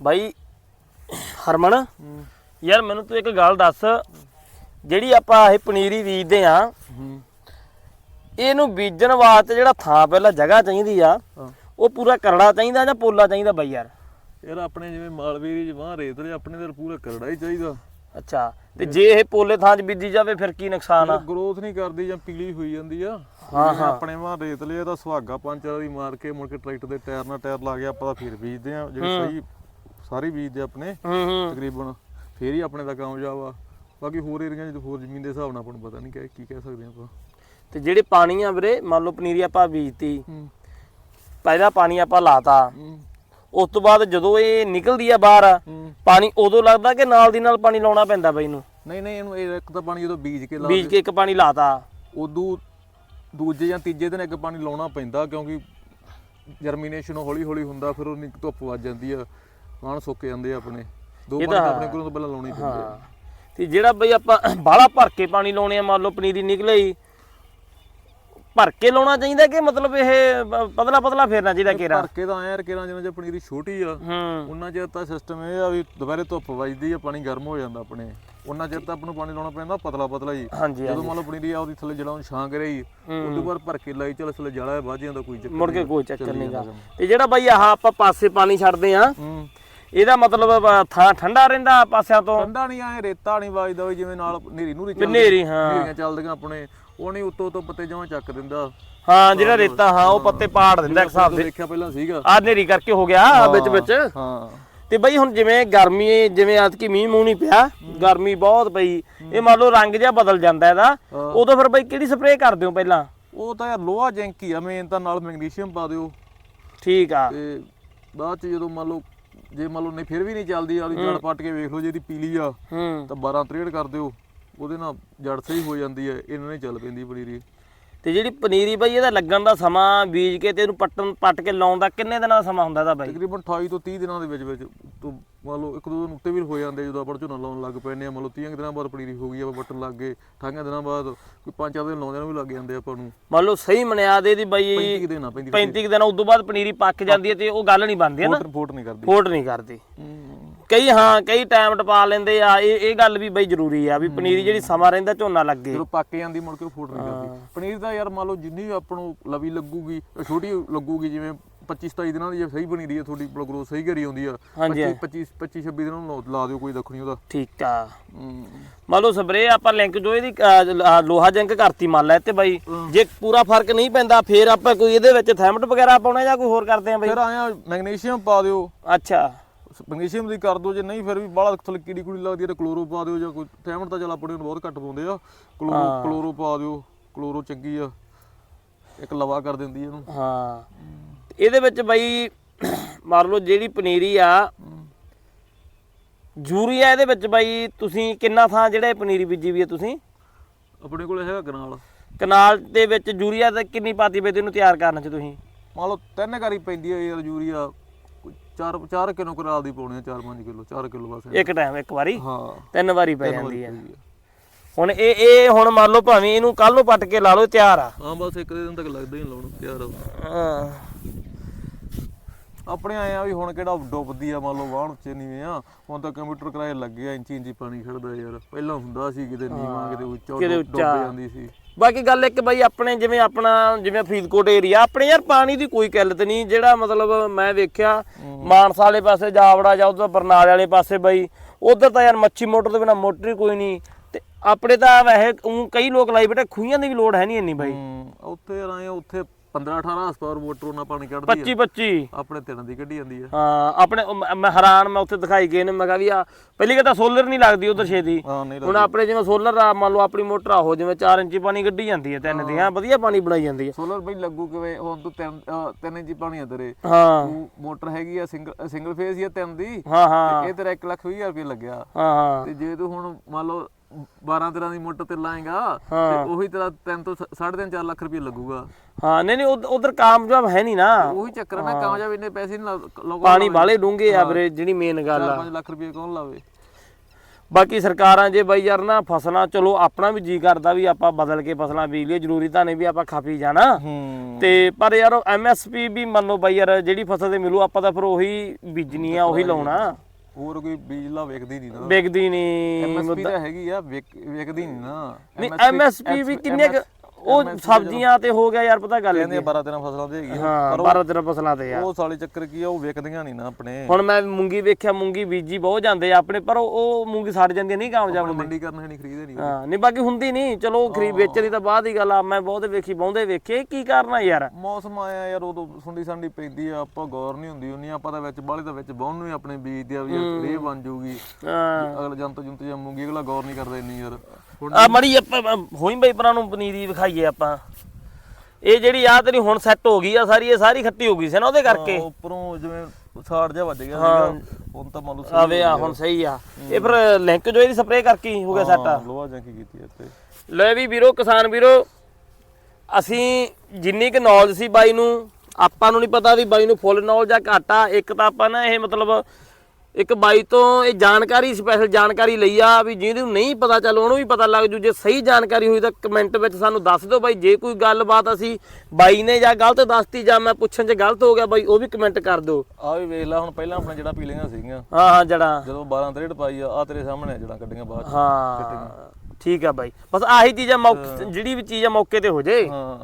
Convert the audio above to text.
ਬਾਈ ਹਰਮਨ ਹੂੰ ਯਾਰ ਮੈਨੂੰ ਤੂੰ ਇੱਕ ਗੱਲ ਦੱਸ। ਜਿਹੜੀ ਆਪਾਂ ਇਹ ਪਨੀਰੀ ਬੀਜਦੇ ਆ ਹੂੰ ਇਹਨੂੰ ਬੀਜਣ ਵਾਸਤੇ ਜਿਹੜਾ ਥਾਂ ਪਹਿਲਾਂ ਜਗ੍ਹਾ ਚਾਹੀਦੀ ਆ ਹਾਂ। ਉਹ ਪੂਰਾ ਕਰੜਾ ਚਾਹੀਦਾ ਜਾਂ ਪੋਲਾ ਚਾਹੀਦਾ ਬਾਈ ਯਾਰ? ਯਾਰ ਆਪਣੇ ਜਿਵੇਂ ਮਾਲਵੀਰੀ ਜਵਾਂ ਰੇਤ ਦੇ ਆਪਣੇ ਤੇ ਪੂਰਾ ਕਰੜਾ ਹੀ ਚਾਹੀਦਾ। ਅੱਛਾ ਤੇ ਜੇ ਇਹ ਪੋਲੇ ਥਾਂ 'ਚ ਬੀਜੀ ਜਾਵੇ ਫਿਰ ਕੀ ਨੁਕਸਾਨ ਆ? ਗਰੋਥ ਨਹੀਂ ਕਰਦੀ ਜਾਂ ਪੀਲੀ ਹੋਈ ਜਾਂਦੀ ਆ। ਹਾਂ, ਜਿਵੇਂ ਆਪਣੇ ਵਾਂ ਰੇਤ ਲਿਆ ਤਾਂ ਸੁਹਾਗਾ ਪੰਜ ਚਾਰ ਦੀ ਮਾਰ ਕੇ ਮੁੜ ਕੇ ਟਰੈਕਟਰ ਦੇ ਟਾਇਰ ਨਾਲ ਟਾਇਰ ਲਾ ਕੇ ਆਪਾਂ ਤਾਂ ਫਿਰ ਬੀਜਦੇ ਆ ਜਿਹੜੇ ਸਹੀ ਸਾਰੇ ਬੀਜਦੇ ਆਪਣੇ ਹੂੰ ਹੂੰ। ਤਕਰੀਬਨ ਫੇਰ ਹੀ ਆਪਣੇ ਦਾ ਕਾਮਯਾਬ ਆ। ਬਾਕੀ ਹੋਰ ਏਰੀਆ 'ਚ ਹੋਰ ਜ਼ਮੀਨ ਦੇ ਹਿਸਾਬ ਨਾਲ ਆਪਾਂ ਨੂੰ ਪਤਾ ਨਹੀਂ ਕਿ ਕੀ ਕਹਿ ਸਕਦੇ ਆਪਾਂ। ਤੇ ਜਿਹੜੇ ਪਾਣੀ ਆ ਵੀਰੇ ਮੰਨ ਲਓ ਪਨੀਰੀ ਆਪਾਂ ਬੀਜਤੀ ਹੂੰ। ਪਹਿਲਾ ਪਾਣੀ ਆਪਾਂ ਲਾਤਾ। ਹੂੰ। ਉਸ ਤੋਂ ਬਾਅਦ ਜਦੋਂ ਇਹ ਨਿਕਲਦੀ ਆ ਬਾਹਰ ਹੂੰ। ਪਾਣੀ ਉਦੋਂ ਲੱਗਦਾ ਕਿ ਨਾਲ ਦੀ ਨਾਲ ਪਾਣੀ ਲਾਉਣਾ ਪੈਂਦਾ ਬਾਈ ਨੂੰ? ਨਹੀਂ ਨਹੀਂ ਇਹਨੂੰ ਇਹ ਇੱਕ ਤਾਂ ਪਾਣੀ ਜਦੋਂ ਬੀਜ ਕੇ ਲਾ ਬੀਜ ਕੇ ਇੱਕ ਪਾਣੀ ਲਾਤਾ। ਉਦੋਂ ਦੂਜੇ ਜਾਂ ਤੀਜੇ ਦਿਨ ਇੱਕ ਪਾਣੀ ਲਾਉਣਾ ਪੈਂਦਾ ਕਿਉਂਕਿ ਜਰਮੀਨੇਸ਼ਨ ਹੌਲੀ ਹੌਲੀ ਹੁੰਦਾ ਫਿਰ ਉਹਨੀ ਧੁੱਪ ਵੱਜ ਜਾਂਦੀ ਆ। ਆਣ ਸੁੱਕ ਜਾਂਦੇ ਆ ਆਪਣੇ। ਦੋ ਤਾਂ ਤਾਂ ਆਪਣੇ ਕੋਲੋਂ ਤਾਂ ਪਹਿਲਾਂ ਲਾਉਣੇ ਪੈਂਦੇ ਆ। ਹਾਂ। ਤੇ ਜਿਹੜਾ ਬਈ ਆਪਾਂ ਬਾਹਲਾ ਭਰ ਕੇ ਪਾਣੀ ਲਾਉਣੇ ਆ ਮੰਨ ਲਓ ਪਨੀਰੀ ਨਿਕਲੇ ਹੀ ਭਰ ਕੇ ਲਾਉਣਾ ਚਾਹੀਦਾ ਕਿ ਮਤਲਬ ਇਹ ਪਤਲਾ ਪਤਲਾ ਫੇਰਨਾ ਚਾਹੀਦਾ ਕੇਰਾ? ਭਰ ਕੇ ਤਾਂ ਐਂ ਕਿਰਾਂ ਜਿਵੇਂ ਜੇ ਪਨੀਰੀ ਛੋਟੀ ਆ ਉਹਨਾਂ ਚਿਰ ਤਾਂ ਸਿਸਟਮ ਇਹ ਆ ਵੀ ਦੁਪਹਿਰੇ ਧੁੱਪ ਵੱਜਦੀ ਆ ਪਾਣੀ ਗਰਮ ਹੋ ਜਾਂਦਾ ਆਪਣੇ। ਉਹਨਾਂ ਚਿਰ ਤਾਂ ਆਪਾਂ ਨੂੰ ਪਾਣੀ ਲਾਉਣਾ ਪੈਂਦਾ ਪਤਲਾ ਪਤਲਾ ਹੀ। ਜਦੋਂ ਮੰਨ ਲਓ ਪਨੀਰੀ ਆ ਉਹਦੀ ਥੱਲੇ ਜੜਾਂ ਛਾਂ ਕਰੇ ਹੀ। ਉਦੋਂ ਬਾਅਦ ਭਰ ਕੇ ਲਾਈ ਚਲ ਥੱਲੇ ਜੜਾ ਵੱਜ ਜਾਂਦਾ ਕੋਈ ਚੱਕਰ ਮੁੜ ਕੇ। ਕੋਈ ਚੱਕਰ ਨਹੀਂਗਾ ਤੇ ਜਿਹੜਾ ਬਈ ਆਹ ਆਪਾਂ ਪਾਸੇ ਪਾਣੀ ਛੱਡਦੇ ਆ ਇਹਦਾ ਮਤਲਬ ਅ, ਥਾਂ ਠੰਡਾ ਰਹਿੰਦਾ ਪਾਸਿਆਂ ਤੋਂ? ਠੰਡਾ ਨਹੀਂ ਆਏ ਰੇਤਾ ਨਹੀਂ ਵੱਜਦਾ ਵੀ ਜਿਵੇਂ ਨਾਲ ਨੇਰੀ ਨੂਰੀ ਨੇਰੀ ਹਾਂ। ਨੇਰੀਆਂ ਚੱਲਦੀਆਂ ਆਪਣੇ ਉਹ ਨਹੀਂ ਉੱਤੋਂ ਉੱਤੋਂ ਪੱਤੇ ਜਮਾਂ ਚੱਕ ਦਿੰਦਾ। ਹਾਂ ਜਿਹੜਾ ਰੇਤਾ ਹਾਂ ਉਹ ਪੱਤੇ ਪਾੜ ਦਿੰਦਾ ਇੱਕ ਹਿਸਾਬ ਦੇ। ਦੇਖਿਆ ਪਹਿਲਾਂ ਸੀਗਾ। ਆਹ ਨੇਰੀ ਕਰਕੇ ਹੋ ਗਿਆ ਵਿੱਚ ਵਿੱਚ। ਹਾਂ। ਤੇ ਬਈ ਹੁਣ ਜਿਵੇਂ ਗਰਮੀ ਜਿਵੇਂ ਐਤਕੀ ਮੀਂਹ ਮੂੰਹ ਨਹੀਂ ਪਿਆ ਗਰਮੀ ਬਹੁਤ ਪਈ। ਇਹ ਮੰਨ ਲਓ ਰੰਗ ਜਿਹਾ ਬਦਲ ਜਾਂਦਾ ਇਹਦਾ। ਉਦੋਂ ਫਿਰ ਬਈ ਕਿਹੜੀ ਸਪਰੇਅ ਕਰਦੇ ਹੋ ਪਹਿਲਾਂ? ਉਹ ਤਾਂ ਯਾਰ ਲੋਹਾ ਜਿੰਕ ਹੀ ਆ ਮੇਨ ਤਾਂ ਨਾਲ ਮੈਗਨੀਸ਼ੀਅਮ ਪਾ ਦਿਓ। ਠੀਕ ਆ। ਤੇ ਬਾਅਦ ਚ ਜਦੋਂ ਮੰਨ ਲਓ ਜੇ ਮੰਨ ਲਓ ਨਹੀਂ ਫਿਰ ਵੀ ਨਹੀਂ ਚੱਲਦੀ ਆਲੀ ਜੜ ਪੱਟ ਕੇ ਵੇਖ ਲਓ ਜੇ ਇਹਦੀ ਪੀਲੀ ਆ ਤਾਂ 12 63 ਕਰ ਦਿਓ। ਉਹਦੇ ਨਾਲ ਜੜ ਸਹੀ ਹੋ ਜਾਂਦੀ ਹੈ ਇਹਨਾਂ ਨੇ ਚੱਲ ਪੈਂਦੀ ਪਨੀਰੀ। ਤੇ ਜਿਹੜੀ ਪਨੀਰੀ ਬਈ ਇਹਦਾ ਲੱਗਣ ਦਾ ਸਮਾਂ ਬੀਜ ਕੇ ਤੇ ਇਹਨੂੰ ਪੱਟਣ ਪੱਟ ਕੇ ਲਾਉਣ ਦਾ ਕਿੰਨੇ ਦਿਨਾਂ ਦਾ ਸਮਾਂ ਹੁੰਦਾ ਇਹਦਾ ਬਾਈ? ਤਕਰੀਬਨ 28 ਤੋਂ 30 ਦਿਨਾਂ ਦੇ ਵਿੱਚ ਵਿੱਚ ਤੋਂ ਮੰਨ ਲਓ ਇੱਕ ਦੋ ਦਿਨ ਉੱਤੇ ਵੀ ਹੋ ਜਾਂਦੇ ਜਦੋਂ ਆਪਾਂ ਝੋਨਾ ਲਾਉਣ ਲੱਗ ਪੈਂਦੇ ਆ ਮੰਨ ਲਓ 30 ਕੁ ਦਿਨਾਂ ਬਾਅਦ ਪਨੀਰੀ ਹੋ ਗਈ ਆਪਾਂ ਵੱਟਣ ਲੱਗ ਗਏ 18 ਦਿਨਾਂ ਬਾਅਦ ਕੋਈ 5-4 ਦਿਨ ਲਾਉਂਦੇ ਨੂੰ ਵੀ ਲੱਗ ਜਾਂਦੇ ਆਪਾਂ ਨੂੰ। ਮੰਨ ਲਓ ਸਹੀ ਮਨਿਆਦ ਇਹਦੀ ਬਈ 35 ਕੁ ਦਿਨ ਆ ਪੈਂਦੀ 35 ਕੁ ਦਿਨ ਉਦੋਂ ਬਾਅਦ ਪਨੀਰੀ ਪੱਕ ਜਾਂਦੀ ਹੈ ਤੇ ਉਹ ਗੱਲ ਨਹੀਂ ਬਣਦੀ ਹੈ ਨਾ। ਫੋਟ ਨਹੀਂ ਕਰਦੀ। ਫੋਟ ਨਹੀਂ ਕਰਦੀ। ਕਈ ਹਾਂ ਕਈ ਟਾਈਮ ਟਪਾ ਲੈਂਦੇ ਆ ਇਹ ਇਹ ਗੱਲ ਵੀ ਬਈ ਜ਼ਰੂਰੀ ਆ ਵੀ ਪਨੀਰੀ ਜਿਹੜੀ ਸਮਾਂ ਰਹਿੰਦਾ ਝੋਨਾ ਲੱਗੇ। ਜਦੋਂ ਪੱਕ ਜਾਂਦੀ ਮੁੜ ਕੇ ਫੋਟ ਨਹੀਂ ਕਰਦੀ। ਪਨੀਰ ਤਾਂ ਯਾਰ ਮੰਨ ਲਓ ਜਿੰਨੀ ਵੀ ਆਪਾਂ ਨੂੰ ਲਵੀ ਲੱਗੂਗੀ ਛੋਟੀ ਲੱਗੂਗੀ ਜਿਵੇਂ 25 27 ਦਿਨਾਂ ਦੀ ਜੇ ਸਹੀ ਬਣੀ ਰਹੀ ਹੈ ਤੁਹਾਡੀ ਗਰੋਥ ਸਹੀ ਕਰੀ ਆਉਂਦੀ ਆ। ਹਾਂਜੀ, 25 25 26 ਦਿਨਾਂ ਨੂੰ ਲਾ- ਦਿਓ ਕੋਈ ਦੱਖਣੀ ਉਹਦਾ। ਠੀਕ ਆ। ਮੰਨ ਲਓ ਸਪਰੇ ਆਪਾਂ ਲਿੰਕ ਜੋ ਇਹਦੀ ਲੋਹਾ ਜਿੰਕ ਕਰਤੀ ਮੰਨ ਲੈ ਤੇ ਬਾਈ। ਜੇ ਪੂਰਾ ਫ਼ਰਕ ਨਹੀਂ ਪੈਂਦਾ ਫੇਰ ਆਪਾਂ ਕੋਈ ਇਹਦੇ ਵਿੱਚ ਥੈਮਟ ਵਗੈਰਾ ਪਾਉਣਾ ਜਾਂ ਕੋਈ ਹੋਰ ਕਰਦੇ ਆ ਬਾਈ? ਫਿਰ ਆਇਆ ਮੈਗਨੀਸ਼ੀਅਮ ਪਾ ਦਿਓ। ਅੱਛਾ। ਮੈਗਨੀਸ਼ੀਅਮ ਦੀ ਕਰ ਦਿਓ ਜੇ ਨਹੀਂ ਫਿਰ ਵੀ ਬਾਹਲਾ ਥੋੜੀ ਕੀੜੀ ਕੁੜੀ ਲੱਗਦੀ ਹੈ ਤਾਂ ਕਲੋਰੋ ਪਾ ਦਿਓ ਜਾਂ ਕੋਈ ਥੈਮਟ ਤਾਂ ਚੱਲ ਆਪਣੇ ਨੂੰ ਬਹੁਤ ਘੱਟ ਪਾਉਂਦੇ ਆ। ਕਲੋਰੋ ਕਲੋਰੋ ਪਾ ਦਿਓ ਕਲੋਰੋ ਚੰਗੀ ਆ। ਇੱਕ ਲਵਾ ਕਰ ਦਿੰਦੀ ਇਹਨੂੰ। ਹਾਂ। ਇਹਦੇ ਵਿੱਚ ਬਾਈ ਮੰਨ ਲਓ ਜਿਹੜੀ ਪਨੀਰੀ ਆ ਯੂਰੀਆ ਇਹਦੇ ਵਿੱਚ ਬਾਈ ਤੁਸੀਂ ਕਿੰਨਾ ਥਾਂ ਜਿਹੜਾ ਇਹ ਪਨੀਰੀ ਬੀਜੀ ਵੀ ਹੈ ਤੁਸੀਂ? ਆਪਣੇ ਕੋਲ ਹੈਗਾ ਕਨਾਲ। ਕਨਾਲ ਦੇ ਵਿੱਚ ਯੂਰੀਆ ਤੇ ਕਿੰਨੀ ਪਾਤੀ ਬਈ ਇਹਨੂੰ ਤਿਆਰ ਕਰਨ ਚ ਤੁਸੀਂ? ਮੰਨ ਲਓ ਤਿੰਨ ਘਰੀ ਪੈਂਦੀ ਹੈ ਯਾਰ ਯੂਰੀਆ ਕੋਈ ਚਾਰ ਚਾਰ ਕਿਲੋ ਕਨਾਲ ਦੀ ਪਾਉਣੀ ਆ 4-5 ਕਿਲੋ 4 ਕਿਲੋ ਬਸ ਇੱਕ ਟਾਈਮ ਇੱਕ ਵਾਰੀ? ਹਾਂ। ਤਿੰਨ ਵਾਰੀ ਪੈ ਜਾਂਦੀ ਹੈ। ਹੁਣ ਇਹ ਇਹ ਹੁਣ ਮੰਨ ਲਓ ਭਾਵੇਂ ਇਹਨੂੰ ਕੱਲ ਨੂੰ ਪੱਟ ਕੇ ਲਾ ਲਓ ਤਿਆਰ ਆ। ਹਾਂ ਬਸ ਇੱਕ ਦਿਨ ਤੱਕ ਲੱਗਦਾ ਹੀ ਲਾਉਣ ਤਿਆਰ ਆ। ਹਾਂ। ਆਪਣੇ ਆਏ ਆ ਵੀ ਹੁਣ ਕਿਹੜਾ ਡੁੱਬਦੀ ਆ ਮੰਨ ਲਓ ਵਾਹਣ ਉੱਚੇ ਨੀਵੇਂ ਆ ਹੁਣ ਤਾਂ ਕੰਪਿਊਟਰ ਕਰਾਏ ਲੱਗੇ ਆ ਇੰਚੀ ਇੰਚੀ ਪਾਣੀ ਖੜਦਾ ਯਾਰ। ਪਹਿਲਾਂ ਹੁੰਦਾ ਸੀ ਕਿਤੇ ਨੀਵਾਂ ਕਿਤੇ ਉੱਚਾ ਕਿਤੇ ਡੁੱਬ ਉੱਚਾ। ਜਾਂਦੀ ਸੀ। ਬਾਕੀ ਗੱਲ ਇੱਕ ਬਈ ਆਪਣੇ ਜਿਵੇਂ ਆਪਣਾ ਜਿਵੇਂ ਫਰੀਦਕੋਟ ਏਰੀਆ ਆਪਣੇ ਯਾਰ ਪਾਣੀ ਦੀ ਕੋਈ ਕਿੱਲਤ ਨਹੀਂ ਜਿਹੜਾ ਮਤਲਬ ਮੈਂ ਵੇਖਿਆ ਮਾਨਸਾ ਵਾਲੇ ਪਾਸੇ ਜਾਵੜਾ ਜਾਂ ਉਧਰ ਬਰਨਾਲੇ ਵਾਲੇ ਪਾਸੇ ਬਈ ਉਧਰ ਤਾਂ ਯਾਰ ਮੱਛੀ ਮੋਟਰ ਤੋਂ ਬਿਨਾ ਮੋਟਰ ਹੀ ਕੋਈ ਨਹੀਂ। ਤੇ ਆਪਣੇ ਤਾਂ ਵੈਸੇ ਊਂ ਕਈ ਲੋਕ ਲਾਈ ਬੈਠੇ ਖੂਹੀਆਂ ਦੀ ਵੀ ਲੋੜ ਹੈ ਨਹੀਂ ਇੰਨੀ ਬਾਈ। ਹੂੰ ਉੱਥੇ ਯਾਰ ਆਏ ਆ, ਉੱਥੇ 15 18 ਹਸਪਤਾਲ ਮੋਟਰ ਉਹਨਾਂ ਪਾਣੀ ਕੱਢਦੀ 25 25 ਆ ਆਪਣੇ ਤਿੰਨ ਦੀ ਕੱਢੀ ਜਾਂਦੀ ਆ। ਹਾਂ ਆਪਣੇ ਉਹ ਮੈਂ- ਹੈਰਾਨ ਮੈਂ ਉੱਥੇ ਦਿਖਾਈ ਗਏ ਨੇ ਮੈਂ ਕਿਹਾ ਵੀ ਆ ਪਹਿਲੀ ਗੱਲ ਤਾਂ ਸੋਲਰ ਨਹੀਂ ਲੱਗਦੀ ਉਧਰ ਛੇਤੀ। ਹਾਂ ਨਹੀਂ ਹੁਣ ਆਪਣੇ ਜਿਵੇਂ ਸੋਲਰ ਆ ਮੰਨ ਲਓ ਆਪਣੀ ਮੋਟਰ ਆ ਹੋ ਜਿਵੇਂ 4 ਇੰਚੀ ਪਾਣੀ ਕੱਢੀ ਜਾਂਦੀ ਹੈ ਤਿੰਨ ਦੀ ਹਾਂ। ਵਧੀਆ ਪਾਣੀ ਬਣਾਈ ਜਾਂਦੀ ਹੈ ਸੋਲਰ ਬਈ ਲੱਗੂ ਕਿਵੇਂ? ਹੁਣ ਤੂੰ ਤਿੰਨ ਅਹ ਤਿੰਨ ਇੰਚੀ ਪਾਣੀ ਆ ਤੇਰੇ। ਹਾਂ। ਤੂੰ ਮੋਟਰ ਹੈਗੀ ਆ ਸਿੰਗਲ ਸਿੰਗਲ ਫੇਸ ਹੀ ਆ ਤਿੰਨ ਦੀ। ਹਾਂ ਹਾਂ। ਤੇ ਇਹ ਤੇਰਾ 1 ਲੱਖ 20 ਰੁਪਏ ਲੱਗਿਆ। ਹਾਂ ਹਾਂ। ਤੇ ਜੇ ਤੂੰ ਹੁਣ ਮੰਨ ਲਓ 12 13 ਦੀ ਮੋਟਰ ਤੇ ਲਾਏਗਾ ਹਾਂ। ਤੇ ਉਹੀ ਤੇਰਾ 3 ਤੋਂ 3.5 4 ਲੱਖ ਰੁਪਏ ਲੱਗੂਗਾ। ਹਾਂ ਨਹੀਂ ਨਹੀਂ ਉਧਰ ਕਾਮਯਾਬ ਹੈ ਨਹੀਂ ਨਾ। ਉਹੀ ਚੱਕਰ ਨਾ ਕਾਮਯਾਬ ਇੰਨੇ ਪੈਸੇ ਨਹੀਂ ਲੋਕਾਂ ਪਾਣੀ ਬਾਲੇ ਡੂੰਘੇ ਆ ਵੀਰੇ ਜਿਹੜੀ ਮੇਨ ਗੱਲ ਆ। 5 ਲੱਖ ਰੁਪਏ ਕੌਣ ਲਾਵੇ? ਬਾਕੀ ਸਰਕਾਰਾਂ ਜੇ ਬਾਈ ਯਾਰ ਨਾ ਫਸਲਾਂ ਚਲੋ ਆਪਣਾ ਵੀ ਜੀ ਕਰਦਾ ਵੀ ਆਪਾਂ ਬਦਲ ਕੇ ਫਸਲਾਂ ਬੀਜ ਲਈਏ ਜ਼ਰੂਰੀ ਤਾਂ ਨਹੀਂ ਵੀ ਆਪਾਂ ਖਾਪੀ ਜਾਣਾ। ਹੂੰ। ਤੇ ਪਰ ਯਾਰ ਐਮਐਸਪੀ ਵੀ ਮੰਨ ਲਓ ਬਾਈ ਯਾਰ ਜਿਹੜੀ ਫਸਲ ਤੇ ਮਿਲੂ ਆਪਾਂ ਤਾਂ ਫਿਰ ਉਹੀ ਬੀਜਣੀ ਆ ਉਹੀ ਲਾਉਣਾ। ਹੋਰ ਕੋਈ ਬੀਜ ਲਾ ਵੇਖਦੀ ਨਹੀਂ ਨਾ। ਵਿਕਦੀ ਨਹੀਂ ਐਮਐਸਪੀ ਤਾਂ ਹੈਗੀ ਆ ਵੇਖ- ਵੇਖਦੀ ਨਹੀਂ ਨਾ। ਨਹੀਂ ਐਮਐਸਪੀ ਵੀ ਕਿੰਨੇ ਕੁ- ਉਹ ਸਬਜ਼ੀਆਂ ਤੇ ਹੋ ਗਿਆ ਯਾਰ ਪਤਾ ਗੱਲ ਕਹਿੰਦੇ ਕੀ 12 13 ਫਸਲਾਂ ਤੇ ਹੈਗੀ ਆ। ਹਾਂ 12 13 ਫਸਲਾਂ ਤੇ ਆ। ਉਹ ਸਾਲੇ ਚੱਕਰ ਕੀ ਆ ਉਹ ਵੇਖਦੀਆਂ ਨਹੀਂ ਨਾ ਆਪਣੇ। ਹੁਣ ਮੈਂ ਮੂੰਗੀ ਵੇਖਿਆ ਮੂੰਗੀ ਬੀਜੀ ਬਹੁਤ ਜਾਂਦੇ ਆ ਆਪਣੇ ਪਰ ਉਹ- ਮੂੰਗੀ ਸੜ ਜਾਂਦੀ ਆ, ਨਹੀਂ ਕਾਮਯਾਬ ਹੁੰਦੀ ਮੰਡੀ ਕਰਨ ਨਹੀਂ ਖਰੀਦੇ ਨਹੀਂ ਹਾਂ ਨਹੀਂ ਬਾਕੀ ਹੁੰਦੀ ਨਹੀਂ ਚਲੋ ਖਰੀਦ ਵੇਚਣੀ ਤਾਂ ਬਾਅਦ ਦੀ ਗੱਲ ਆ। ਮੈਂ ਬਹੁਤ ਵੇਖੀ ਬਹੁੰਦੇ ਵੇਖੇ। ਕੀ ਕਰਨਾ ਯਾਰ? ਮੌਸਮ ਆਇਆ ਯਾਰ ਉਦੋਂ ਸੁੰਡੀ ਸੰਡੀ ਪੈਂਦੀ ਆ ਆਪਾਂ ਗੌਰ ਨਹੀਂ ਹੁੰਦੀ ਉਨੀ ਆਪਾਂ ਤਾਂ ਵਿੱਚ ਬਾਹਲੇ ਦਾ ਵਿੱਚ ਬਹੁਣ ਨੂੰ ਆਪਣੇ ਬੀਜ ਦਿਆ ਵੀ ਯਾਰ ਰੇ ਬਣ ਜਾਊਗੀ ਹਾਂ। ਅਗਲਾ ਜੰਤ ਜੁੰਤ ਜੰਮੂਗੀ ਅਗਲਾ ਗੌਰ ਨਹੀਂ ਕਰਦਾ ਇੰਨੀ ਯਾਰ। ਆ ਮੜੀ ਆਪਾਂ ਹੋਈ ਬਈ ਪਰਾਂ ਨੂੰ ਪਨੀਰੀ ਵਿਖਾਈਏ ਆਪਾਂ। ਇਹ ਜਿਹੜੀ ਆ ਤੇਰੀ ਹੁਣ ਸੈੱਟ ਹੋ ਗਈ ਆ ਸਾਰੀ ਇਹ ਸਾਰੀ ਖੱਟੀ ਹੋ ਗਈ ਸੀ ਨਾ ਉਹਦੇ ਕਰਕੇ। ਉੱਪਰੋਂ ਜਿਵੇਂ ਸਾੜ ਜਾ ਵੱਜ ਗਿਆ ਸੀਗਾ ਹੁਣ ਤਾਂ ਮੰਨ ਲਓ ਆਵੇ ਆ ਹੁਣ ਸਹੀ ਆ। ਇਹ ਫਿਰ ਲਿੰਕ ਜੋ ਇਹਦੀ ਸਪਰੇਅ ਕਰਕੇ ਹੀ ਹੋ ਗਿਆ ਸੈੱਟ ਲੋਹਾ ਜਾਂਕੀ ਕੀਤੀ ਇੱਥੇ ਲੈ ਵੀ ਵੀਰੋ ਕਿਸਾਨ ਵੀਰੋ ਅਸੀਂ ਜਿੰਨੀ ਕੁ ਨੌਲੇਜ ਸੀ ਬਾਈ ਨੂੰ ਆਪਾਂ ਨੂੰ ਨਹੀਂ ਪਤਾ ਵੀ ਬਾਈ ਨੂੰ ਫੁੱਲ ਨੌਲੇਜ ਆ ਘਾਟਾ। ਇੱਕ ਤਾਂ ਆਪਾਂ ਨਾ ਇਹ ਮਤਲਬ ਇੱਕ ਬਾਈ ਤੋਂ ਇਹ ਜਾਣਕਾਰੀ ਸਪੈਸ਼ਲ ਜਾਣਕਾਰੀ ਲਈ ਆ ਵੀ ਜਿਹਨੂੰ ਨਹੀਂ ਪਤਾ ਚੱਲ ਉਹਨੂੰ ਵੀ ਪਤਾ ਲੱਗ ਜੂ। ਜੇ ਸਹੀ ਜਾਣਕਾਰੀ ਹੋਈ ਤਾਂ ਕਮੈਂਟ ਵਿੱਚ ਸਾਨੂੰ ਦੱਸ ਦਿਓ ਬਾਈ ਜੇ ਕੋਈ ਗੱਲਬਾਤ ਅਸੀਂ ਬਾਈ ਨੇ ਜਾਂ ਗਲਤ ਦੱਸਤੀ ਜਾਂ ਮੈਂ ਪੁੱਛਣ 'ਚ ਗਲਤ ਹੋ ਗਿਆ ਬਾਈ ਉਹ ਵੀ ਕਮੈਂਟ ਕਰ ਦਿਓ। ਆ ਵੀ ਵੇਖ ਲੈ ਹੁਣ ਪਹਿਲਾਂ ਆਪਣੇ ਜਿਹੜਾ ਪੀਲੀਆਂ ਸੀਗੀਆਂ ਹਾਂ ਹਾਂ ਜੜਾ ਜਦੋਂ 12 ਤਰੇੜ ਪਾਈ ਆ ਆ ਤੇਰੇ ਸਾਹਮਣੇ ਆ ਜਿਹੜਾ ਕੱਢੀਆਂ ਬਾਅਦ ਚ। ਹਾਂ ਠੀਕ ਆ ਬਾਈ। ਬਸ ਆਹੀ ਚੀਜ਼ਾਂ ਮੌਕੇ ਜਿਹੜੀ ਵੀ ਚੀਜ਼ ਆ ਮੌਕੇ ਤੇ ਹੋ ਜੇ। ਹਾਂ।